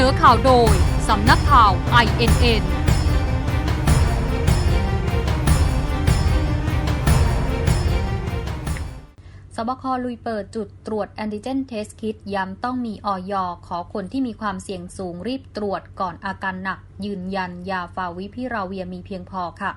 นอข่าวโดย สำนักข่าว INN สบคลุยเปิดจุดตรวจแอนติเจนเทสคิดย้ำต้องมีออยขอคนที่มีความเสี่ยงสูงรีบตรวจก่อนอาการหนัก ยืนยันยาฟาวิพิราเวียมีเพียงพอค่ะ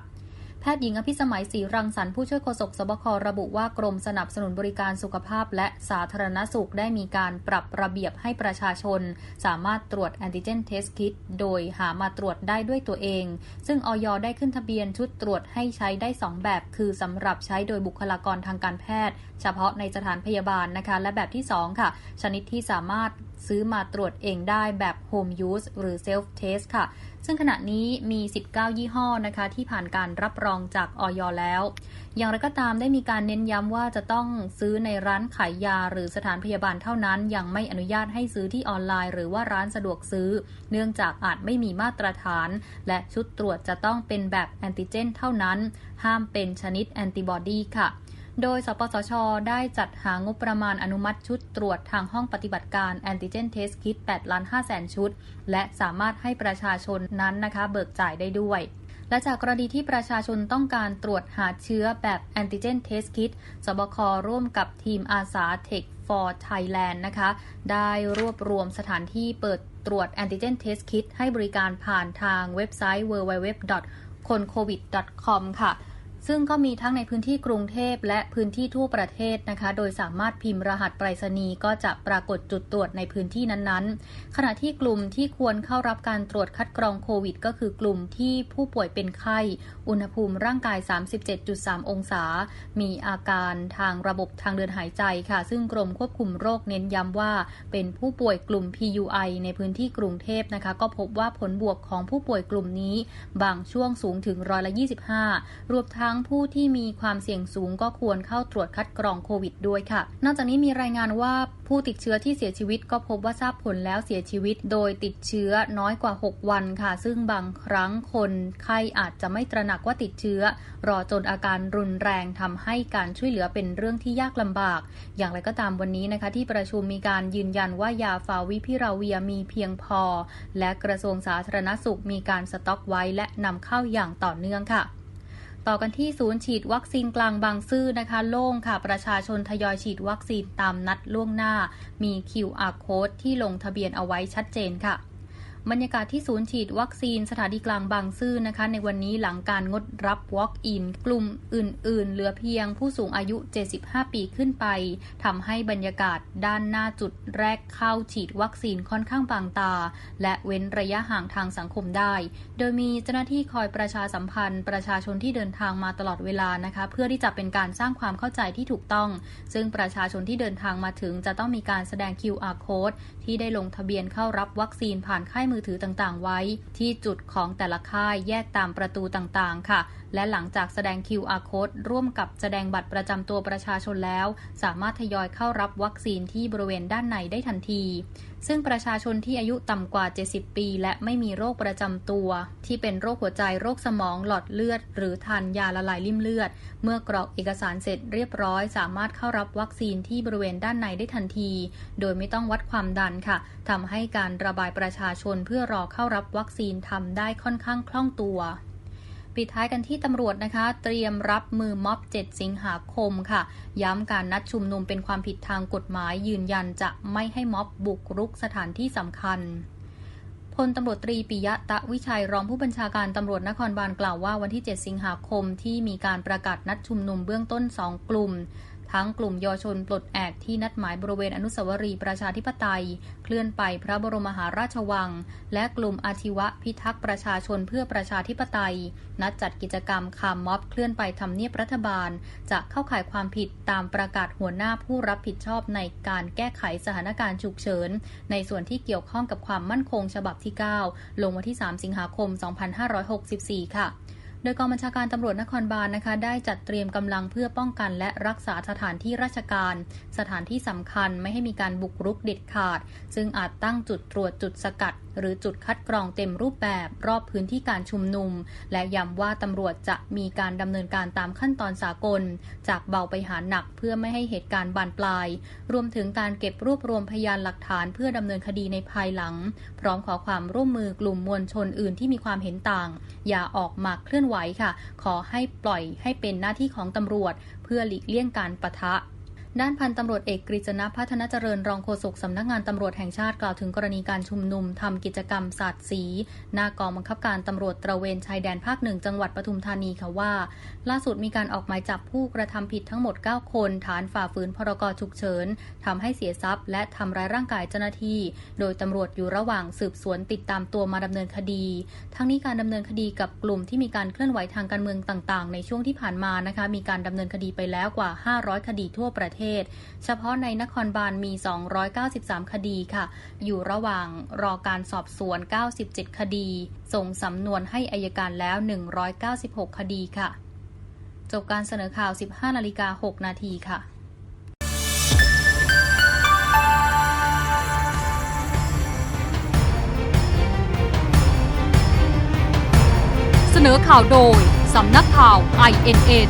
ทย์หญิงอภิสมัยศรีรังสรรค์ผู้ช่วยโฆษกสบคระบุว่ากรมสนับสนุนบริการสุขภาพและสาธารณสุขได้มีการปรับระเบียบให้ประชาชน สามารถตรวจแอนติเจนเทสคิดโดยหามาตรวจได้ด้วยตัวเอง ซึ่งออยได้ขึ้นทะเบียนชุดตรวจให้ใช้ได้ 2 แบบ คือสำหรับใช้โดยบุคลากรทางการแพทย์ เฉพาะในสถานพยาบาลนะคะ และแบบที่ 2 ค่ะ ชนิดที่สามารถซื้อมาตรวจเองได้แบบ Home Use หรือ Self Test ค่ะ ซึ่งขณะนี้มี 19 ยี่ห้อนะคะ ที่ผ่านการรับรองจากออยแล้ว อย่างไรก็ตามได้มีการเน้นย้ำว่าจะต้องซื้อในร้านขายยาหรือสถานพยาบาลเท่านั้น ยังไม่อนุญาตให้ซื้อที่ออนไลน์ หรือว่าร้านสะดวกซื้อ เนื่องจากอาจไม่มีมาตรฐาน และชุดตรวจจะต้องเป็นแบบแอนติเจน เท่านั้น ห้ามเป็นชนิดแอนติบอดีค่ะ โดย สปสช ได้จัดหางบประมาณอนุมัติชุดตรวจทางห้องปฏิบัติการแอนติเจนเทสคิด8ล้าน5แสนชุด และสามารถให้ประชาชนนั้นนะคะเบิกจ่ายได้ด้วย และจากกรณีที่ประชาชนต้องการตรวจหาเชื้อแบบแอนติเจนเทสคิดสบคร่วมกับทีมอาสา Tech for Thailand นะคะ ได้รวบรวมสถานที่เปิดตรวจแอนติเจนเทสคิดให้บริการผ่านทางเว็บไซต์ www.koncovid.com ค่ะ ซึ่งก็มีทั้งในพื้นที่กรุงเทพและพื้นที่ทั่วประเทศนะคะ โดยสามารถพิมพ์รหัสไปรษณีย์ก็จะปรากฏจุดตรวจในพื้นที่นั้นๆ ขณะที่กลุ่มที่ควรเข้ารับการตรวจคัดกรองโควิด ก็คือกลุ่มที่ผู้ป่วยเป็นไข้ อุณหภูมิร่างกาย 37.3 องศา มีอาการทางระบบทางเดินหายใจค่ะ ซึ่งกรมควบคุมโรคเน้นย้ำว่า เป็นผู้ป่วยกลุ่ม PUI ในพื้นที่กรุงเทพนะคะ ก็พบว่าผลบวกของผู้ป่วยกลุ่มนี้ บางช่วงสูงถึงร้อยละ25 รวมทั้ง้งผู้ที่มีความเสี่ยงสูงก็ควรเข้าตรวจคัดกรองโควิดด้วยค่ะ นอกจากนี้มีรายงานว่าผู้ติดเชื้อที่เสียชีวิตก็พบว่าทราบผลแล้วเสียชีวิต โดยติดเชื้อน้อยกว่า 6 วันค่ะ ซึ่งบางครั้งคนไข้อาจจะไม่ตระหนักว่าติดเชื้อ รอจนอาการรุนแรงทำให้การช่วยเหลือเป็นเรื่องที่ยากลำบาก อย่างไรก็ตามวันนี้นะคะ ที่ประชุมมีการยืนยันว่ายาฟาวิพิราเวียมีเพียงพอ และกระทรวงสาธารณสุขมีการสต็อกไว้และนำเข้าอย่างต่อเนื่องค่ะ ต่อกันที่ศูนย์ฉีดวัคซีนกลางบางซื่อนะคะโล่งค่ะ ประชาชนทยอยฉีดวัคซีนตามนัดล่วงหน้า มี QR code ที่ลงทะเบียนเอาไว้ชัดเจนค่ะ บรรยากาศที่ศูนย์ฉีดวัคซีนสถานีกลางบางซื่อนะคะ ในวันนี้หลังการงดรับ Walk-in กลุ่มอื่น ๆ เหลือเพียงผู้สูงอายุ 75 ปีขึ้นไปทำให้บรรยากาศด้านหน้าจุดแรกเข้าฉีดวัคซีนค่อนข้างบางตา และเว้นระยะห่างทางสังคมได้ โดยมีเจ้าหน้าที่คอยประชาสัมพันธ์ ประชาชนที่เดินทางมาตลอดเวลานะคะ เพื่อที่จะเป็นการสร้างความเข้าใจที่ถูกต้อง ซึ่งประชาชนที่เดินทางมาถึงจะต้องมีการแสดง QR code ที่ได้ลงทะเบียนเข้ารับวัคซีนผ่านค่ายมือถือต่างๆ ไว้ ที่จุดของแต่ละค่ายแยกตามประตูต่างๆ ค่ะ และหลังจากแสดง QR code ร่วมกับแสดงบัตรประจำตัวประชาชนแล้ว สามารถทยอยเข้ารับวัคซีนที่บริเวณด้านในได้ทันที ซึ่งประชาชนที่อายุต่ำกว่า 70 ปี และไม่มีโรคประจำตัว ที่เป็นโรคหัวใจโรคสมองหลอดเลือด หรือทานยาละลายริ่มเลือด เมื่อกรอกเอกสารเสร็จเรียบร้อย สามารถเข้ารับวัคซีนที่บริเวณด้านในได้ทันที โดยไม่ต้องวัดความดันค่ะทำให้การระบายประชาชนเพื่อรอเข้ารับวัคซีนทำได้ค่อนข้างคล่องตัว ปิดท้ายกันที่ตำรวจนะคะ เตรียมรับมือม็อบ 7 สิงหาคมค่ะ ย้ำการนัดชุมนุมเป็นความผิดทางกฎหมาย ยืนยันจะไม่ให้ม็อบบุกรุกสถานที่สำคัญพลตำรวจตรีปิยะตะวิชัยรองผู้บัญชาการตำรวจนครบาลกล่าวว่าวันที่ 7 สิงหาคมที่มีการประกาศนัดชุมนุมเบื้องต้น 2 กลุ่ม ทั้งกลุ่มเยาวชนปลดแอกที่นัดหมายบริเวณอนุสาวรีย์ประชาธิปไตย เคลื่อนไปพระบรมมหาราชวัง และกลุ่มอาชีวะพิทักษ์ประชาชนเพื่อประชาธิปไตย นัดจัดกิจกรรมคามม็อบเคลื่อนไปทำเนียบรัฐบาล จะเข้าข่ายความผิดตามประกาศหัวหน้าผู้รับผิดชอบในการแก้ไขสถานการณ์ฉุกเฉิน ในส่วนที่เกี่ยวข้องกับความมั่นคงฉบับที่ 9 ลงวันที่ 3 สิงหาคม 2564 ค่ะ ดยกองบัญชาการตำรวจนครบาลนะคะ ได้จัดเตรียมกำลังเพื่อป้องกันและรักษาสถานที่ราชการ สถานที่สำคัญไม่ให้มีการบุกรุกเด็ดขาด ซึ่งอาจตั้งจุดตรวจจุดสกัด หรือจุดคัดกรองเต็มรูปแบบรอบพื้นที่การชุมนุม และย้ำว่าตำรวจจะมีการดำเนินการตามขั้นตอนสากล จากเบาไปหาหนักเพื่อไม่ให้เหตุการณ์บานปลาย รวมถึงการเก็บรวบรวมพยานหลักฐานเพื่อดำเนินคดีในภายหลัง พร้อมขอความร่วมมือกลุ่มมวลชนอื่นที่มีความเห็นต่าง อย่าออกมาเคลื่อนไหวค่ะ ขอให้ปล่อยให้เป็นหน้าที่ของตำรวจ เพื่อหลีกเลี่ยงการประทะ ด้านพันตำรวจเอกกฤษณพัฒนเจริญรองโฆษกสำนักงานตำรวจแห่งชาติกล่าวถึงกรณีการชุมนุมทำกิจกรรมสาดสี หน้ากองบังคับการตำรวจตระเวนชายแดนภาคหนึ่งจังหวัดปทุมธานีค่ะว่า ล่าสุดมีการออกหมายจับผู้กระทำผิดทั้งหมด 9 คน ฐานฝ่าฝืนพรกฉุกเฉินทำให้เสียทรัพย์ และทำร้ายร่างกายเจ้าหน้าที่ โดยตำรวจอยู่ระหว่างสืบสวนติดตามตัวมาดำเนินคดี ทั้งนี้การดำเนินคดีกับกลุ่มที่มีการเคลื่อนไหวทางการเมืองต่าง ๆ ในช่วงที่ผ่านมานะคะมีการดำเนินคดีไปแล้วกว่า 500 คดีทั่วประเทศศ เฉพาะในนครบาลมี 293 คดีค่ะ อยู่ระหว่างรอการสอบสวน 97 คดี ส่งสำนวนให้อายการแล้ว 196 คดีค่ะ จบการเสนอข่าว 15นาฬิกา6นาทีค่ะเสนอข่าวโดย สำนักข่าว INN